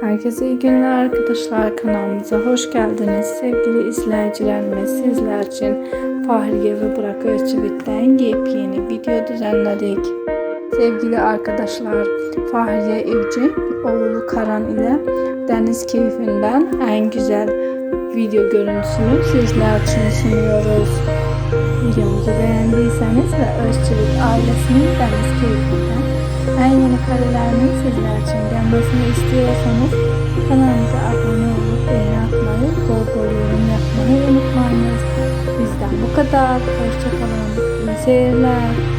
Herkese iyi günler arkadaşlar kanalımıza hoş geldiniz sevgili izleyicilerimiz sizler için Fahriye ve Burak Özçivit'ten yepyeni video düzenledik. Sevgili arkadaşlar Fahriye Evci oğlu Karan ile deniz keyfinden en güzel video görüntüsünü sizler için sunuyoruz. Videomuzu beğendiyseniz ve Özçivit ailesinin deniz keyfinden en yeni karelerini sizler için gelmesini istiyorsanız kanalımıza abone olup beğeni atmayı, bol bol yorum yapmayı unutmayınız. Bizden bu kadar. Hoşçakalın. İyi seyirler.